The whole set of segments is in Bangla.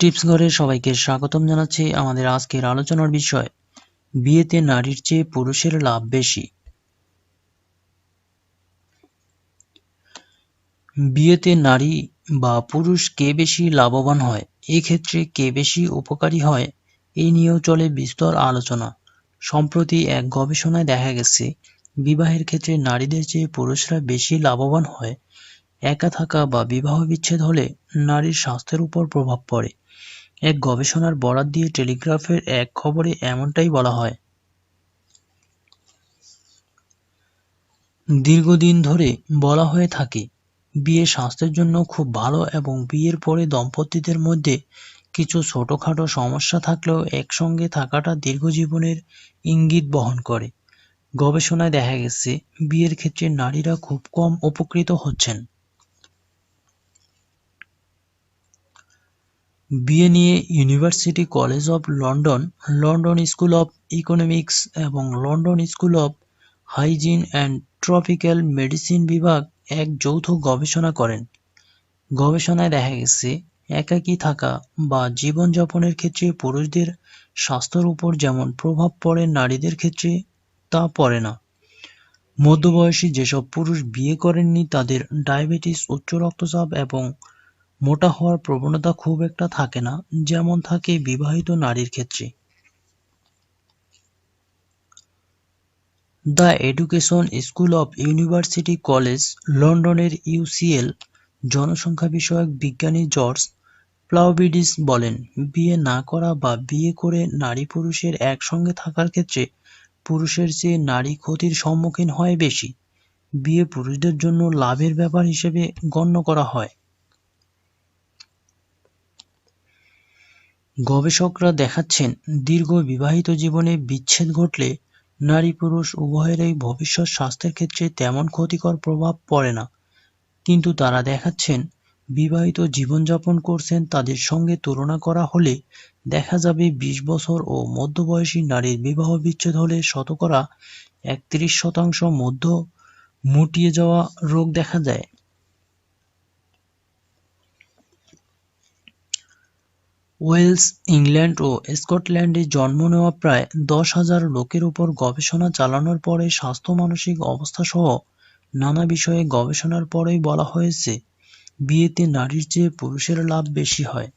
টিপস ঘরে সবাইকে স্বাগতম জানাচ্ছি আমাদের আজকের আলোচনার বিষয়, বিয়েতে নারীর চেয়ে পুরুষের লাভ বেশি। বিয়েতে নারী বা পুরুষ কে বেশি লাভবান হয়, এক্ষেত্রে কে বেশি উপকারী হয় এই নিয়েও চলে বিস্তর আলোচনা। সম্প্রতি এক গবেষণায় দেখা গেছে, বিবাহের ক্ষেত্রে নারীদের চেয়ে পুরুষরা বেশি লাভবান হয় একা থাকা বা বিবাহ বিচ্ছেদ হলে নারীর স্বাস্থ্যের উপর প্রভাব পড়ে। এক গবেষণার বরাত দিয়ে টেলিগ্রাফের এক খবরে এমনটাই বলা হয়। দীর্ঘদিন ধরে বলা হয়ে থাকে, বিয়ে স্বাস্থ্যের জন্য খুব ভালো এবং বিয়ের পরে দম্পতিদের মধ্যে কিছু ছোটখাটো সমস্যা থাকলেও একসঙ্গে থাকাটা দীর্ঘজীবনের ইঙ্গিত বহন করে। গবেষণায় দেখা গেছে, বিয়ের ক্ষেত্রে নারীরা খুব কম উপকৃত হচ্ছেন। বিয়ে নিয়ে university college of London London school of economics এবং London school of hygiene and tropical medicine বিভাগ এক যৌথ গবেষণা করেন। গবেষণায় দেখা গেছে, একাকী থাকা বা জীবনযাপনের ক্ষেত্রে পুরুষদের স্বাস্থ্যের উপর যেমন প্রভাব পড়ে নারীদের ক্ষেত্রে, তা পড়ে না। মধ্যবয়সী যেসব পুরুষ বিয়ে করেননি, তাদের ডায়াবেটিস, উচ্চ রক্তচাপ এবং মোটা হওয়ার প্রবণতা খুব একটা থাকে না, যেমন থাকে বিবাহিত নারীর ক্ষেত্রে। The education school of university college, লন্ডনের ইউসিএল জনসংখ্যা বিষয়ক বিজ্ঞানী জর্জ প্লাউবিডিস বলেন, বিয়ে না করা বা বিয়ে করে নারী পুরুষের একসঙ্গে থাকার ক্ষেত্রে পুরুষের চেয়ে নারী ক্ষতির সম্মুখীন হয় বেশি। বিয়ে পুরুষদের জন্য লাভের ব্যাপার হিসেবে গণ্য করা হয়। গবেষকরা দেখাচ্ছেন, দীর্ঘ বিবাহিত জীবনে বিচ্ছেদ ঘটলে নারী পুরুষ উভয়েরই ভবিষ্যৎ স্বাস্থ্যের ক্ষেত্রে তেমন ক্ষতিকর প্রভাব পড়ে না। কিন্তু তারা দেখাচ্ছেন, বিবাহিত জীবনযাপন করছেন তাদের সঙ্গে তুলনা করা হলে দেখা যাবে ২০ বছর ও মধ্যবয়সী নারীর বিবাহ বিচ্ছেদ হলে শতকরা একত্রিশ শতাংশ মধ্য মুটিয়ে যাওয়া রোগ দেখা যায়। ওয়েলস, ইংল্যান্ড ও স্কটল্যান্ডে জন্ম নেওয়া প্রায় দশ হাজার লোকের উপর গবেষণা চালানোর পরে স্বাস্থ্য, মানসিক অবস্থাসহ নানা বিষয়ে গবেষণার পরেই বলা হয়েছে, বিয়েতে নারীর চেয়ে পুরুষের লাভ বেশি হয়।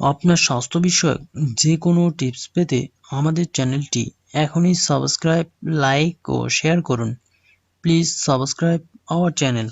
আপনার স্বাস্থ্য বিষয়ক যে কোনো টিপস পেতে আমাদের চ্যানেলটি এখনই সাবস্ক্রাইব, লাইক ও শেয়ার করুন। Please subscribe our channel.